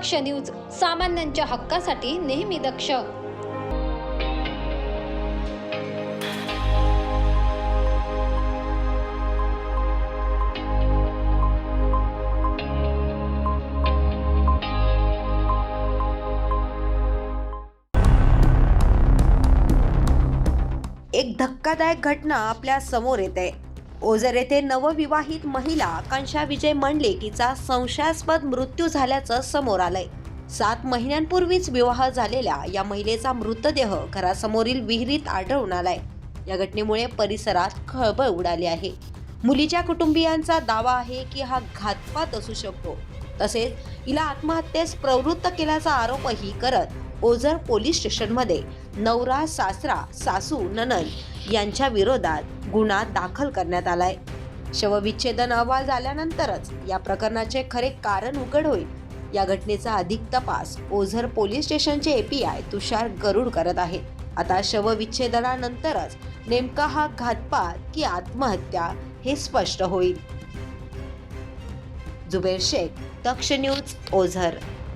दक्ष news सामान्यांच्या हक्कासाठी नेहमी दक्ष. एक धक्कादायक घटना आपल्यासमोर येते. ओझर येथे नवविवाहित महिला आकांक्षा विजय मंडलेकीचा संशयास्पद मृत्यू झाल्याचं समोर आलंय. सात महिन्यांपूर्वीच विवाह झालेल्या या महिलेचा मृतदेह घरासमोरील विहिरीत आढळून आलाय. या घटनेमुळे परिसरात खळबळ उडाली आहे. मुलीच्या कुटुंबियांचा दावा आहे की हा घातपात असू शकतो. तसेच हिला आत्महत्येस प्रवृत्त केल्याचा आरोपही करत ओझर पोलीस स्टेशनमध्ये नवरा सासरा सासू ननद यांच्या विरोधात गुन्हा दाखल करण्यात आलाय. शवविच्छेदन अहवाल झाल्यानंतरच या प्रकरणाचे खरे कारण उघड होईल. या घटनेचा अधिक तपास ओझर पोलीस स्टेशनचे एपीआय तुषार गरुड करत आहेत आता शवविच्छेदनानंतरच नेमका हा घातपात की आत्महत्या हे स्पष्ट होईल. जुबेर शेख दक्ष न्यूज ओझर.